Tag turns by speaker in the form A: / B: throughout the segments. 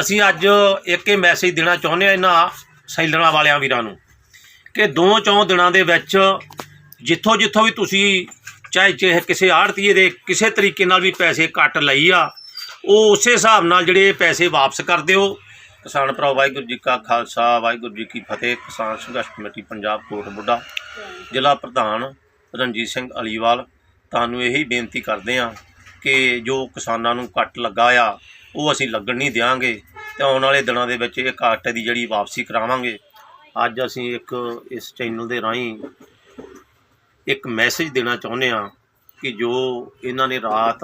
A: ਅਸੀਂ ਅੱਜ ਇੱਕ ਇਹ ਮੈਸੇਜ ਦੇਣਾ ਚਾਹੁੰਦੇ ਆ ਇਹਨਾਂ ਸੈਲਰਾਂ ਵਾਲਿਆਂ ਵੀਰਾਂ ਨੂੰ ਕਿ ਦੋ ਚੌਂ ਦਿਨਾਂ ਦੇ ਵਿੱਚ ਜਿੱਥੋਂ ਜਿੱਥੋਂ ਵੀ ਤੁਸੀਂ ਚਾਹੇ ਚਾਹੇ ਕਿਸੇ ਆੜਤੀਏ ਦੇ ਕਿਸੇ ਤਰੀਕੇ ਨਾਲ ਵੀ ਪੈਸੇ ਕੱਟ ਲਈ ਆ, ਉਹ ਉਸੇ ਹਿਸਾਬ ਨਾਲ ਜਿਹੜੇ ਪੈਸੇ ਵਾਪਸ ਕਰ ਦਿਓ। ਕਿਸਾਨ ਭਰਾ ਵਾਹਿਗੁਰੂ ਜੀ ਕਾ ਖਾਲਸਾ, ਵਾਹਿਗੁਰੂ ਜੀ ਕੀ ਫਤਿਹ। ਕਿਸਾਨ ਸੰਘਰਸ਼ ਕਮੇਟੀ, ਪੰਜਾਬ ਕੋਟ ਬੁੱਢਾ, ਜ਼ਿਲ੍ਹਾ ਪ੍ਰਧਾਨ ਰਣਜੀਤ ਸਿੰਘ ਅਲੀਵਾਲ, ਤੁਹਾਨੂੰ ਇਹੀ ਬੇਨਤੀ ਕਰਦੇ ਆ ਕਿ ਜੋ ਕਿਸਾਨਾਂ ਨੂੰ ਕੱਟ ਲੱਗਾ ਆ, ਉਹ ਅਸੀਂ ਲੱਗਣ ਨਹੀਂ ਦਿਆਂਗੇ। ਤੇ ਆਉਣ ਵਾਲੇ ਦਿਨਾਂ ਦੇ ਵਿੱਚ ਇਹ ਕੱਟ ਦੀ ਜਿਹੜੀ ਵਾਪਸੀ ਕਰਾਵਾਂਗੇ। ਅੱਜ ਅਸੀਂ ਇੱਕ ਇਸ ਚੈਨਲ ਦੇ ਰਾਹੀਂ ਇੱਕ ਮੈਸੇਜ ਦੇਣਾ ਚਾਹੁੰਦੇ ਆ ਕਿ ਜੋ ਇਹਨਾਂ ਨੇ ਰਾਤ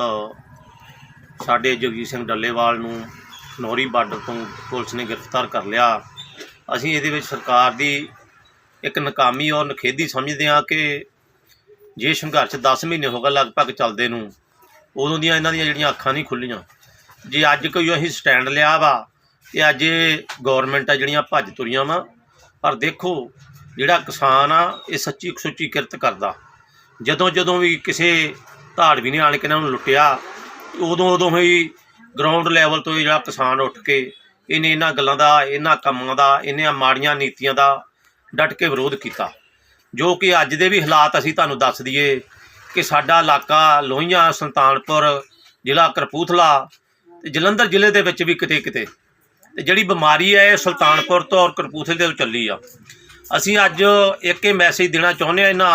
A: ਸਾਡੇ ਜਗਜੀਤ ਸਿੰਘ ਡੱਲੇਵਾਲ ਨੂੰ ਨੌਰੀ ਬਾਰਡਰ ਤੋਂ ਪੁਲਿਸ ਨੇ ਗ੍ਰਿਫਤਾਰ ਕਰ ਲਿਆ। ਅਸੀਂ ਇਹਦੇ ਵਿੱਚ ਸਰਕਾਰ ਦੀ ਇੱਕ ਨਾਕਾਮੀ ਔਰ ਨਖੇਦੀ ਸਮਝਦੇ ਹਾਂ ਕਿ ਜੇ ਸੰਘਰਸ਼ 10 ਮਹੀਨੇ ਹੋ ਗਏ ਲਗਭਗ ਚੱਲਦੇ ਨੂੰ, ਉਦੋਂ ਦੀਆਂ ਇਹਨਾਂ ਦੀਆਂ ਜਿਹੜੀਆਂ ਅੱਖਾਂ ਨਹੀਂ ਖੁੱਲੀਆਂ। ਜੇ ਅੱਜ ਕੋਈ ਅਸੀਂ ਸਟੈਂਡ ਲਿਆ ਵਾ ਤੇ ਅੱਜ ਇਹ ਗਵਰਨਮੈਂਟ ਆ ਜਿਹੜੀਆਂ ਭੱਜ ਤੁਰੀਆਂ ਵਾ, ਪਰ ਦੇਖੋ ਜਿਹੜਾ ਕਿਸਾਨ ਆ, ਇਹ ਸੱਚੀ ਸੁੱਚੀ ਕਿਰਤ ਕਰਦਾ। ਜਦੋਂ ਜਦੋਂ ਵੀ ਕਿਸੇ ਧਾੜਵੀ ਨੇ ਆਣ ਕੇ ਇਹਨਾਂ ਨੂੰ ਲੁੱਟਿਆ, ਉਦੋਂ ਉਦੋਂ ਹੀ ਗਰਾਊਂਡ ਲੈਵਲ ਤੋਂ ਜਿਹੜਾ ਕਿਸਾਨ ਉੱਠ ਕੇ ਇਹਨੇ ਇਹਨਾਂ ਗੱਲਾਂ ਦਾ, ਇਹਨਾਂ ਕੰਮਾਂ ਦਾ ਇਹਨਾਂ ਮਾੜੀਆਂ ਨੀਤੀਆਂ ਦਾ ਡਟ ਕੇ ਵਿਰੋਧ ਕੀਤਾ। ਜੋ ਕਿ ਅੱਜ ਦੇ ਵੀ ਹਾਲਾਤ ਅਸੀਂ ਤੁਹਾਨੂੰ ਦੱਸ ਦਈਏ ਕਿ ਸਾਡਾ ਇਲਾਕਾ ਲੋਹੀਆਂ, ਸੁਲਤਾਨਪੁਰ, ਜ਼ਿਲ੍ਹਾ ਕਰਪੂਥਲਾ ਤੇ ਜਲੰਧਰ ਜ਼ਿਲ੍ਹੇ ਦੇ ਵਿੱਚ ਵੀ ਕਿਤੇ ਕਿਤੇ ਤੇ ਜਿਹੜੀ ਬਿਮਾਰੀ ਹੈ ਇਹ ਸੁਲਤਾਨਪੁਰ ਤੋਂ ਔਰ ਕਰਪੂਥਲੇ ਤੋਂ ਚੱਲੀ ਆ। ਅਸੀਂ ਅੱਜ ਇੱਕ ਇਹ ਮੈਸੇਜ ਦੇਣਾ ਚਾਹੁੰਦੇ ਆ ਇਹਨਾਂ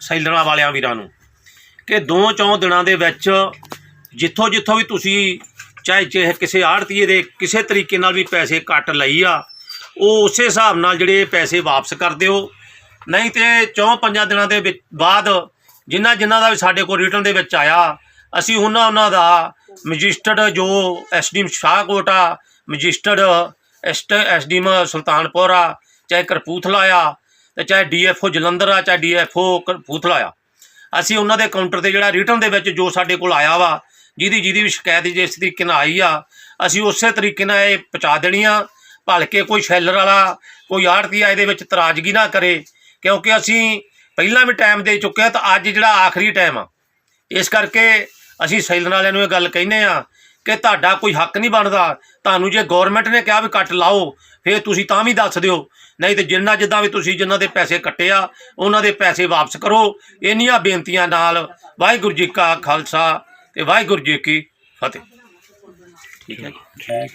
A: ਸੈਲਰਾਂ ਵਾਲਿਆਂ ਵੀਰਾਂ ਨੂੰ ਕਿ ਦੋ ਚੌਂ ਦਿਨਾਂ ਦੇ ਵਿੱਚ ਜਿੱਥੋਂ ਜਿੱਥੋਂ ਵੀ ਤੁਸੀਂ ਚਾਹੇ ਚਾਹੇ ਕਿਸੇ ਆੜਤੀਏ ਦੇ ਕਿਸੇ ਤਰੀਕੇ ਨਾਲ ਵੀ ਪੈਸੇ ਕੱਟ ਲਈ ਆ, ਉਹ ਉਸੇ ਹਿਸਾਬ ਨਾਲ ਜਿਹੜੇ ਪੈਸੇ ਵਾਪਸ ਕਰ ਦਿਓ। ਨਹੀਂ ਤੇ ਚੌਂ ਪੰਜਾਂ ਦਿਨਾਂ ਦੇ ਵਿੱਚ ਬਾਅਦ ਜਿਨ੍ਹਾਂ ਜਿਨ੍ਹਾਂ ਦਾ ਵੀ ਸਾਡੇ ਕੋਲ ਰਿਟਰਨ ਦੇ ਵਿੱਚ ਆਇਆ, ਅਸੀਂ ਉਹਨਾਂ ਉਹਨਾਂ ਦਾ ਮਜਿਸਟਰਡ ਜੋ ਐਸਡੀਐਮ ਸ਼ਾਹਕੋਟ ਆ ਮਜਿਸਟਰਡ ਐਸਟ ਐਸਡੀਐਮ ਸੁਲਤਾਨਪੁਰ ਆ, ਚਾਹੇ ਕਰਪੂਥਲਾ ਆ ਤੇ ਚਾਹੇ ਡੀਐਫਓ ਜਲੰਧਰ ਆ, ਚਾਹੇ ਡੀਐਫਓ ਕਰਪੂਥਲਾ ਆ। ਅਸੀਂ ਉਹਨਾਂ ਦੇ ਕਾਊਂਟਰ ਤੇ ਜਿਹੜਾ ਰਿਟਰਨ ਦੇ ਵਿੱਚ ਜੋ ਸਾਡੇ ਕੋਲ ਆਇਆ ਵਾ, ਜਿਹਦੀ ਜਿਹਦੀ ਵੀ ਸ਼ਿਕਾਇਤ ਜਿਸ ਤਰੀਕੇ ਨਾਲ ਆਈ ਆ, ਅਸੀਂ ਉਸੇ ਤਰੀਕੇ ਨਾਲ ਇਹ ਪਹੁੰਚਾ ਦੇਣੀ ਆ। ਭਲਕੇ ਕੋਈ ਸ਼ੈਲਰ ਵਾਲਾ, ਕੋਈ ਆੜਤੀ ਆ, ਇਹਦੇ ਵਿੱਚ ਤਰਾਜ਼ਗੀ ਨਾ ਕਰੇ, ਕਿਉਂਕਿ ਅਸੀਂ ਪਹਿਲਾਂ ਵੀ ਟਾਈਮ ਦੇ ਚੁੱਕੇ ਆ ਤਾਂ ਅੱਜ ਜਿਹੜਾ ਆਖਰੀ ਟਾਈਮ ਆ। ਇਸ ਕਰਕੇ ਅਸੀਂ ਸੈਲਰ ਵਾਲਿਆਂ ਨੂੰ ਇਹ ਗੱਲ ਕਹਿੰਦੇ ਆ ਕਿ ਤੁਹਾਡਾ ਕੋਈ ਹੱਕ ਨਹੀਂ ਬਣਦਾ। ਤੁਹਾਨੂੰ ਜੇ ਗਵਰਨਮੈਂਟ ਨੇ ਕਿਹਾ ਵੀ ਕੱਟ ਲਾਓ, ਫਿਰ ਤੁਸੀਂ ਤਾਂ ਵੀ ਦੱਸ ਦਿਓ। ਨਹੀਂ ਤੇ ਜਿੰਨਾ ਜਿੱਦਾਂ ਵੀ ਤੁਸੀਂ ਜਿਨ੍ਹਾਂ ਦੇ ਪੈਸੇ ਕੱਟੇ ਆ, ਉਹਨਾਂ ਦੇ ਪੈਸੇ ਵਾਪਸ ਕਰੋ। ਇੰਨੀਆਂ ਬੇਨਤੀਆਂ ਨਾਲ ਵਾਹਿਗੁਰੂ ਜੀ ਕਾ ਖਾਲਸਾ ਤੇ ਵਾਹਿਗੁਰੂ ਜੀ ਕੀ ਫਤਿਹ। ਠੀਕ ਹੈ ਜੀ।